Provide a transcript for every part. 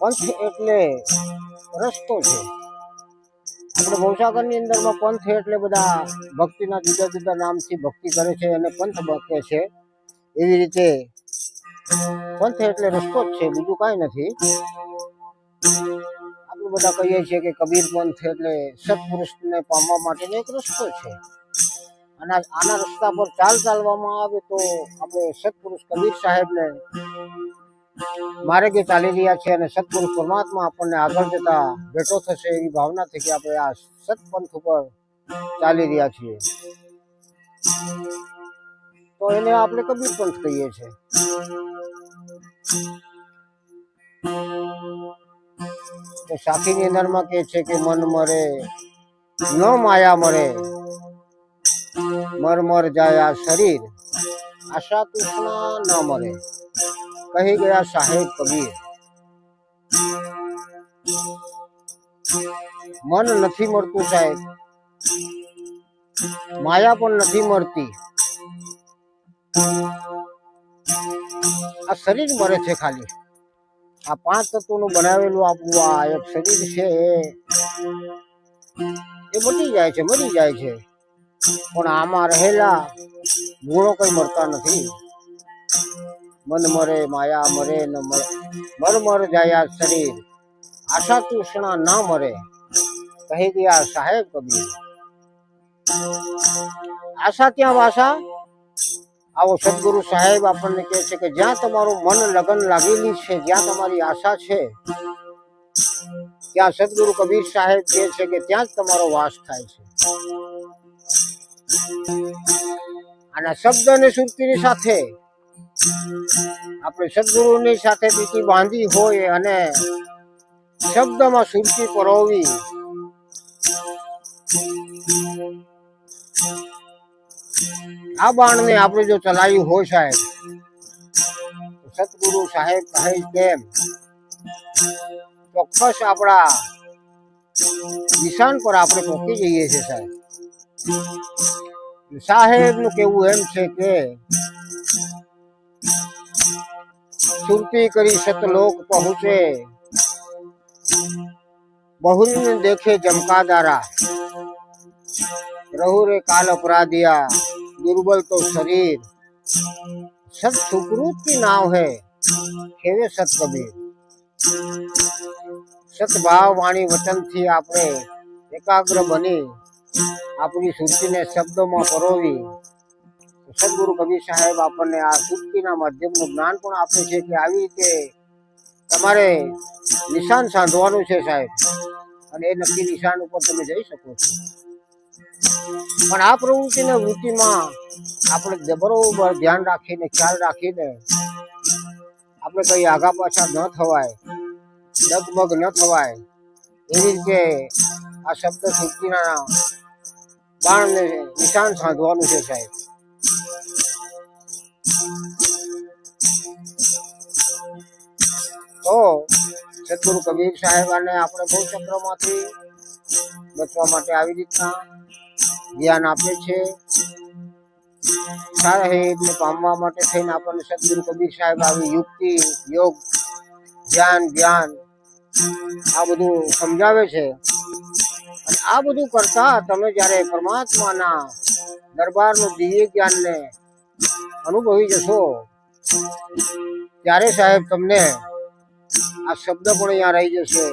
પંથ એટલે રસ્તો છે. આપણે ભવસાગરની અંદરમાં પંથ એટલે બધા ભક્તિના જુદા જુદા નામથી ભક્તિ કરે છે અને પંથ ભક્તે છે. એવી રીતે પંથ એટલે રસ્તો જ છે, બીજું કાંઈ નથી. આપણે બધા કહીએ છીએ કે કબીર પંથ એટલે સત્પુરુષને પામવા માટેનો એક રસ્તો છે. અને આના રસ્તા પર ચાલ ચાલવામાં આવે તો આપણે સત્પુરુષ કબીર સાહેબને માર્ગે ચાલી રહ્યા છે અને સત્પુરુષ પરમાત્મા આપણને આગળ જતા ભેટો થશે એવી ભાવનાથી કે આપણે આ સત્પંથ ઉપર ચાલી રહ્યા છીએ. તો એને આપણે કબીર પંથ કહીએ છીએ. તો સાખીની અંદરમાં કે છે કે મન મરે, ન માયા મરે મર મર જાય આ શરીર, આશા કૃષ્ણ ન મરે. કહી ગયા સાહેબ કબીર મન નથી મળતું સાહેબ. માયા પણ નથી મળતી. આ શરીર મરે છે ખાલી. આ પાંચ તત્વોનું બનાવેલું આપણું આ એક શરીર છે. એ- એ મટી જાય છે, મરી જાય છે. પણ આમાં રહેલા ગુણો કઈ મળતા નથી. મન મરે, માયા મરે, ન મરે મર મર જાયા શરીર. આશા તૃષ્ણા ના મરે. કહી ગયા સાહેબ કબીર. આશા ત્યાં વાસા? આવો સદગુરુ સાહેબ આપણને કહે છે કે જ્યાં તમારું મન લગન લાગેલી છે, જ્યાં તમારી આશા છે, ત્યાં સદગુરુ કબીર સાહેબ કહે છે કે ત્યાં જ તમારો વાસ થાય છે. આના શબ્દ અને સુરતીની સાથે આપણે સદગુરુની સાથે બીજી બાંધી હોય અને શબ્દમાં સુરતી પરોવી. આ બાણને આપણે જો ચલાવ્યું હોય સાહેબ સદગુરુ સાહેબ કહે તેમ, ચોક્કસ આપણા નિશાન પર આપણે પહોંચી જઈએ છીએ સાહેબ. સાહેબનું કેવું એમ છે કે સુરતી કરી સતલોક પહોંચે. બહુલને દેખે જમકાદારા. રહુ રે કાલ અપરાધિયા, દુર્બલ તો શરીર. સબ સુકૃત કી નાવ હે, ખેવે સત કબીર. સદભાવ વાણી વચનથી આપણે એકાગ્ર બની આપણી સુરતીને શબ્દોમાં પરોવી સદગુરુ કબીર સાહેબ આપણને આ સુરતીના માધ્યમનું જ્ઞાન પણ આપે છે કે આવી રીતે તમારે નિશાન સાધવાનું છે સાહેબ. અને એ નક્કી નિશાન ઉપર તમે જઈ શકો છો. પણ આ પ્રવૃત્તિને વૃત્તિમાં આપણે બરોબર ધ્યાન રાખીને, ખ્યાલ રાખીને આપણે કઈ આગા પાછા ન થવાય, ડગમગ ન થવાય એવી રીતે આ શબ્દ સુરતીના બાણને નિશાન સાધવાનું છે સાહેબ. તો સદગુરુ કબીર સાહેબાને આપણે બહુ ચક્રમાંથી બચવા માટે આવી રીતના જ્ઞાન આપે છે. સાહેબને પામવા માટે થઈને આપણને સદગુરુ કબીર સાહેબ આવી યુક્તિ, યોગ, ધ્યાન, જ્ઞાન આ બધું સમજાવે છે. અને આ બધું કરતા તમે જ્યારે પરમાત્માના દરબારનું દિવ્ય જ્ઞાનને અનુભવી જશો, ત્યારે સાહેબ તમને આ શબ્દ પણ અહીંયા રહી જશે.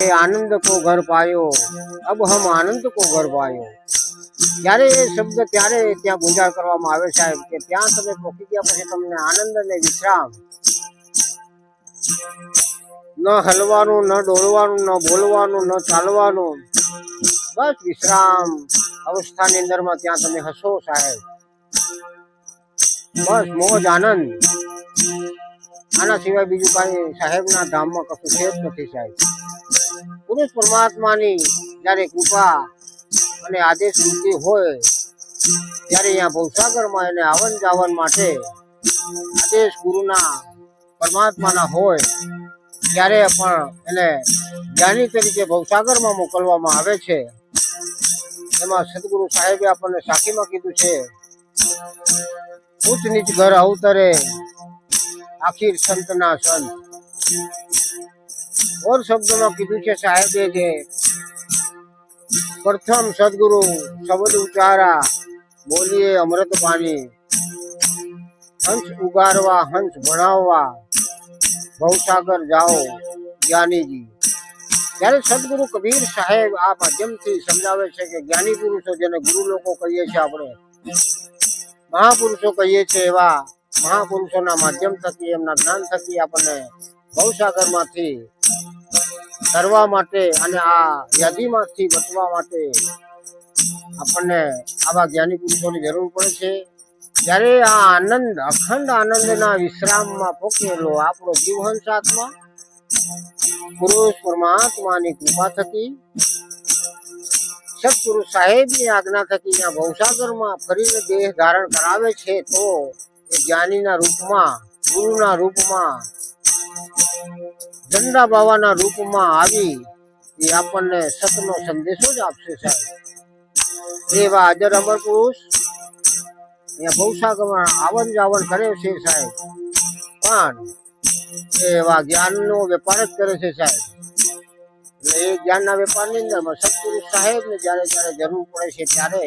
એ આનંદ કો ઘર પાયો. અબ હમ આનંદ કો ઘર પાયો. જ્યારે એ શબ્દ ત્યારે ત્યાં ગુંજાર કરવામાં આવે સાહેબ? કે ત્યાં તમે પોકી ગયા પછી તમને આનંદ અને વિશ્રામ? ન હલવાનું, ન ડોલવાનું, ન બોલવાનું, ન ચાલવાનું. બસ વિશ્રામ. અવસ્થાની અંદરમાં ત્યાં તમે હસો સાહેબ. બસ મોજ આનંદ. આના સિવાય બીજું કાંઈ સાહેબના ધામમાં કશું છે જ નથી સાહેબ. પુરુષ પરમાત્માની જ્યારે કૃપા અને આદેશ વૃત્તિ હોય, ત્યારે અહીંયા ભવસાગરમાં એને આવન જાવન માટે આદેશ ગુરુના પરમાત્માના હોય, ત્યારે પણ એને જ્ઞાની તરીકે ભવસાગરમાં મોકલવામાં આવે છે. એમાં સદગુરુ સાહેબે આપણને સાખીમાં કીધું છે, ઉચ્ચ નીચ ઘર અવતરે આખીર સંતના સંત. ઓર શબ્દમાં કીધું છે સાહેબે કે પ્રથમ સદગુરુ શબ્દ ઉચારા બોલીએ અમૃત પાણી. હંસ ઉગારવા, હંસ ભણાવવા, ભવસાગર જાઓ, જ્ઞાનીજી. ત્યારે સદગુરુ કબીર સાહેબ આ માધ્યમથી સમજાવે છે કે જ્ઞાની પુરુષો જેને ગુરુ લોકો કહીએ છીએ આપણે, મહાપુરુષો કહીએ છીએ એવા મહાપુરુષોના માધ્યમ થકી, એમના જ્ઞાન થકી આપણને ભવસાગરમાંથી તરવા માટે અને આ યાદીમાંથી બચવા માટે આપણને આવા જ્ઞાની પુરુષોની જરૂર પડે છે. ત્યારે આ આનંદ, અખંડ આનંદના વિશ્રામમાં પોકેલો આપણો જીવહંસ આત્મા, પુરુષ પરમાત્માની કૃપા થકી, સત્પુરુષ સાહેબની આજ્ઞા થકી, ત્યાં ભવસાગરમાં ફરીને દેહ ધારણ કરાવે છે તો જ્ઞાનીના રૂપમાં, ગુરુના રૂપમાં, ઝંડા બાવાના રૂપમાં આવી એ આપણને સતનો સંદેશો જ આપશે સાહેબ. એવા અજર અમર પુરુષ અહીંયા ભવસાગરમાં આવન જાવન કરે છે સાહેબ. પણ એવા જ્ઞાનનો વેપાર જ કરે છે સાહેબ. એટલે એ જ્ઞાનના વેપારની અંદર સત્પુરુષ સાહેબને જ્યારે જ્યારે જરૂર પડે છે ત્યારે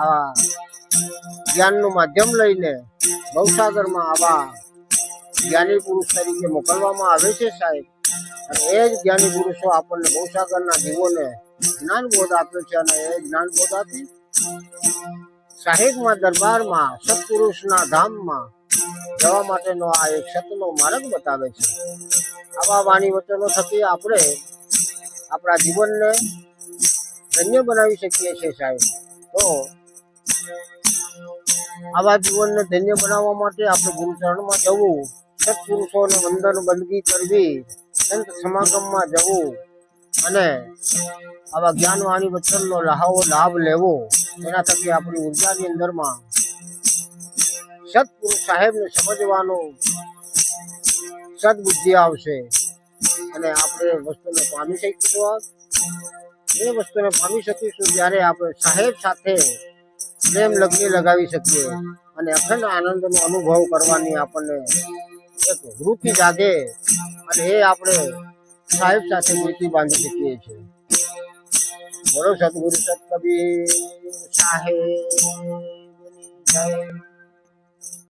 આવા જ્ઞાનનું માધ્યમ લઈને ભવસાગરમાં આવા જ્ઞાની પુરુષ તરીકે મોકલવામાં આવે છે સાહેબ. અને એ જ જ્ઞાની પુરુષો આપણને ભવસાગરના જીવોને જ્ઞાન બોધ આપે છે અને એ જ્ઞાન બોધ આપી સાહેબમાં દરબારમાં સત્પુરુષના ધામમાં જવા માટેનો આ એક સતનો માર્ગ બતાવે છે. આવા વાણી વચનો થકી આપણે આપણા જીવનને ધન્ય બનાવી શકીએ છીએ સાહેબ. તો આવા જીવનને ધન્ય બનાવવા માટે આપણે ગુરુચરણમાં જવું, સત્પુરુષોને વંદન બંદગી કરવી, સંત સમાગમમાં જવું અને આવા જ્ઞાનવાણી વચનનો લહાવો લાભ લેવો. એના થકી આપણી ઉર્જાની અંદરમાં સત્પુરુષ સાહેબને સમજવાનો સદબુદ્ધિ આવશે. અને આપણે વસ્તુને પામી શકીશું એ વસ્તુને પામી શકીશું જ્યારે આપણે સાહેબ સાથે પ્રેમ લગ્ન લગાવી શકીએ. અને અખંડ આનંદનો અનુભવ કરવાની આપણને એક વૃત્તિ જાગે અને એ આપણે સાહેબ સાથે વૃત્તિ બાંધી શકીએ છીએ. બોલો સદગુરુ સત કબીર સાહેબ